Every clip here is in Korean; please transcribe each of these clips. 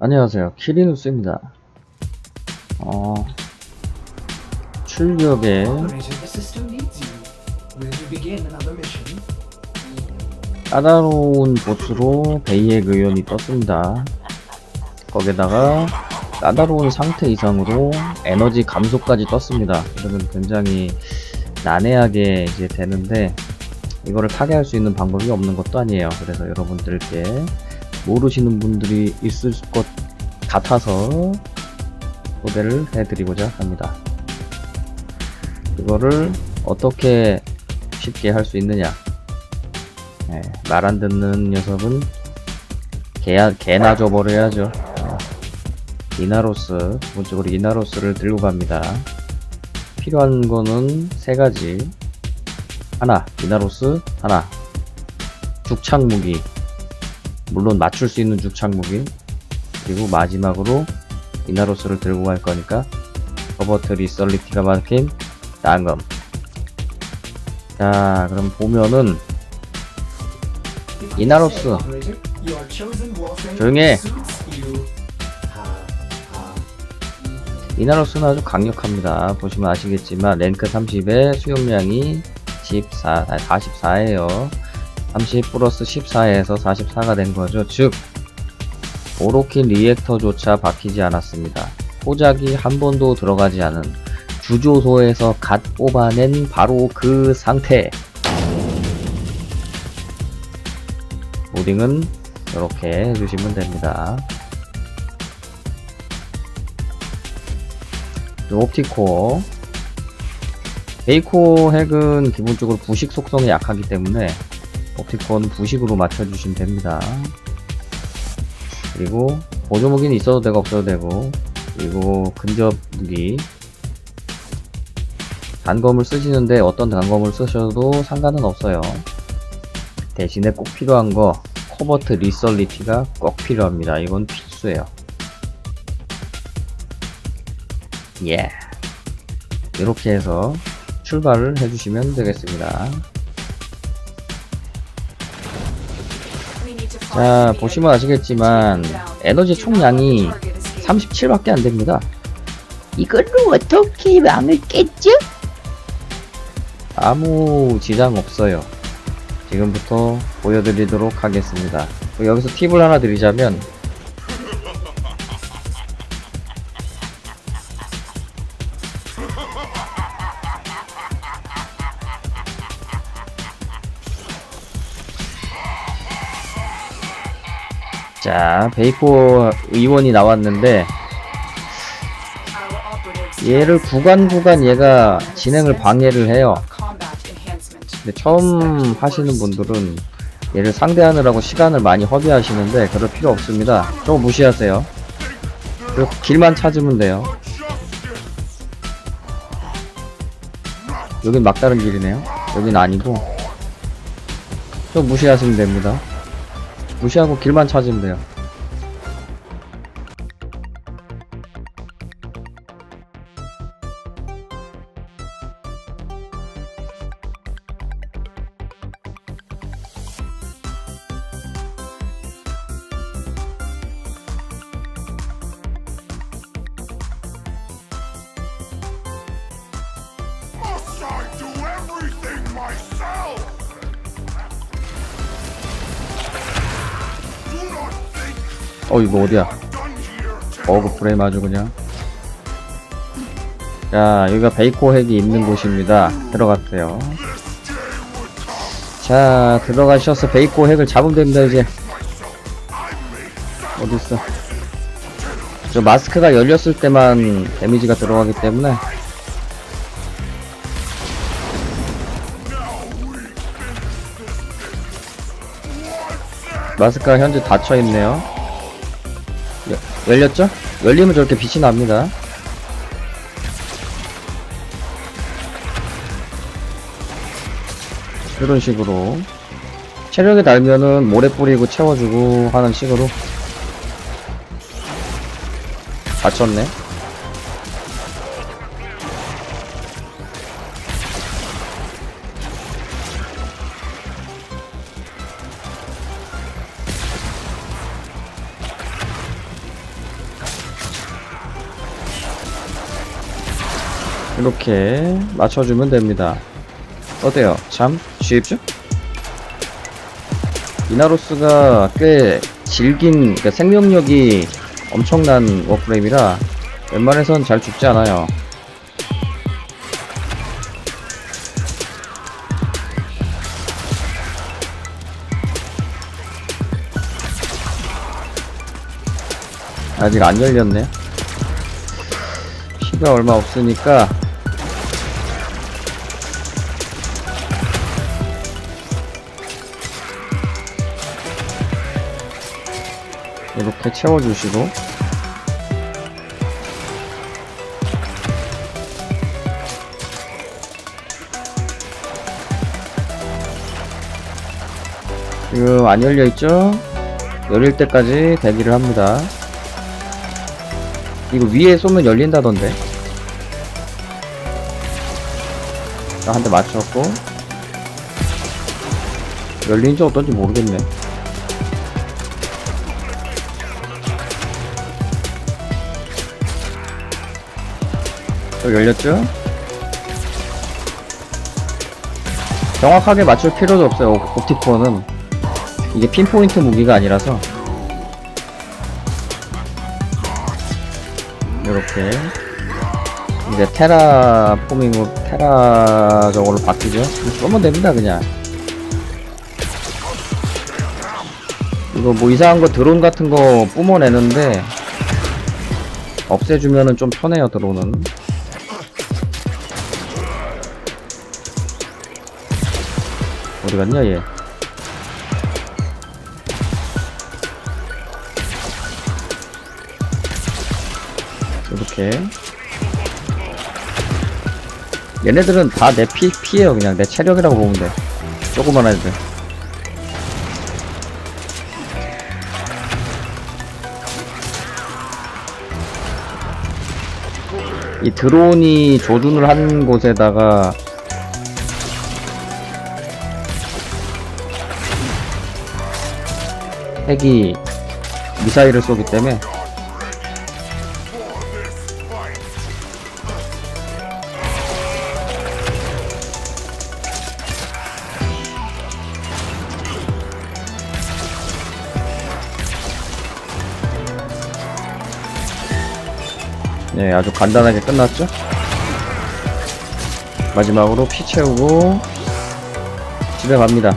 안녕하세요. 키리누스입니다. 어, 출력에? 까다로운 보스로 베이의 의원이 떴습니다. 거기다가 까다로운 상태 이상으로 에너지 감소까지 떴습니다. 그러면 굉장히 난해하게 이제 되는데 이거를 타개할 수 있는 방법이 없는 것도 아니에요. 그래서 여러분들께 모르시는 분들이 있을 것 같아서 소개를 해드리고자 합니다. 이거를 어떻게 쉽게 할 수 있느냐? 네, 말안 듣는 녀석은 개야, 개나 줘버려야죠. 네. 이나로스, 기본적으로 이나로스를 들고 갑니다. 필요한 거는 세 가지. 하나, 이나로스, 하나. 죽창 무기. 물론 맞출 수 있는 죽창 무기. 그리고 마지막으로 이나로스를 들고 갈 거니까 허버트 리설리티가 막힌 땅검. 자, 그럼 보면은 이나로스. Operator, your chosen warfare 조용히 해. suits you. Ha, ha. 이나로스는 아주 강력합니다. 보시면 아시겠지만 랭크 30에 수용량이 14, 아니 44예요. 30 플러스 14에서 44가 된 거죠. 즉 오로킨 리액터조차 박히지 않았습니다. 포작이 한 번도 들어가지 않은 주조소에서 갓 뽑아낸 바로 그 상태. 모딩은 이렇게 해주시면 됩니다. 옵티코어 베이코 핵은 기본적으로 부식 속성이 약하기 때문에 옵티코어는 부식으로 맞춰주시면 됩니다. 그리고 보조무기는 있어도 되고 없어도 되고 그리고 근접 무기. 단검을 쓰시는데 어떤 단검을 쓰셔도 상관은 없어요. 대신에 꼭 필요한 거 코버트 리설리티가 꼭 필요합니다. 이건 필수예요. 예. 이렇게 해서 출발을 해주시면 되겠습니다. 자, 보시면 아시겠지만 에너지 총량이 37밖에 안 됩니다. 이걸로 어떻게 왕을 깼죠? 아무 지장 없어요. 지금부터 보여드리도록 하겠습니다. 여기서 팁을 하나 드리자면 자 베이코 의원이 나왔는데 얘를 구간 구간 얘가 진행을 방해를 해요. 근데 처음 하시는 분들은 얘를 상대하느라고 시간을 많이 허비하시는데 그럴 필요 없습니다. 저거 무시하세요. 그리고 길만 찾으면 돼요. 여긴 막다른 길이네요. 여긴 아니고 저 무시하시면 됩니다. 무시하고 길만 찾으면 돼요. 어 이거 어디야? Here, Tenno. 어그 프레임 아주 그냥. 자 여기가 베이코 핵이 있는 곳입니다. 들어갔어요. 자 들어가셔서 베이코 핵을 잡으면 됩니다 이제. 어딨어? 저 마스크가 열렸을 때만 데미지가 들어가기 때문에. 마스크가 현재 닫혀있네요. 여- 열렸죠? 열리면 저렇게 빛이 납니다. 이런 식으로 체력이 달면은 모래 뿌리고 채워주고 하는 식으로 닫혔네. 이렇게 맞춰주면 됩니다. 어때요? 참 쉽죠? 이나로스가 꽤 질긴 그러니까 생명력이 엄청난 워프레임이라 웬만해선 잘 죽지 않아요. 아직 안 열렸네. 피가 얼마 없으니까 이렇게 채워주시고. 지금 안 열려있죠? 열릴 때까지 대기를 합니다. 이거 위에 쏘면 열린다던데. 한대 맞췄고. 열린지 어떤지 모르겠네 또 열렸죠? 정확하게 맞출 필요도 없어요. 옵- 옵티코어는 이게 핀포인트 무기가 아니라서. 이렇게. 이제 테라 포밍으로 테라 저걸로 바뀌죠? 쏘면 됩니다 그냥. 이거 뭐 이상한 거 드론 같은 거 뿜어내는데 없애주면은 좀 편해요 드론은 어디 갔냐 얘? 이렇게. 얘네들은 다 내 피, 피해요 그냥. 내 체력이라고 보면 돼. 조그만 애들 이 드론이 조준을 한 곳에다가 핵이 미사일을 쏘기 때문에 네, 아주 간단하게 끝났죠? 마지막으로 피 채우고 집에 갑니다.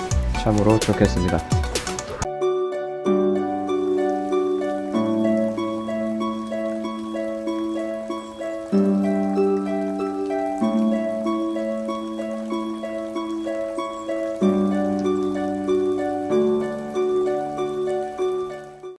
참으로 좋겠습니다.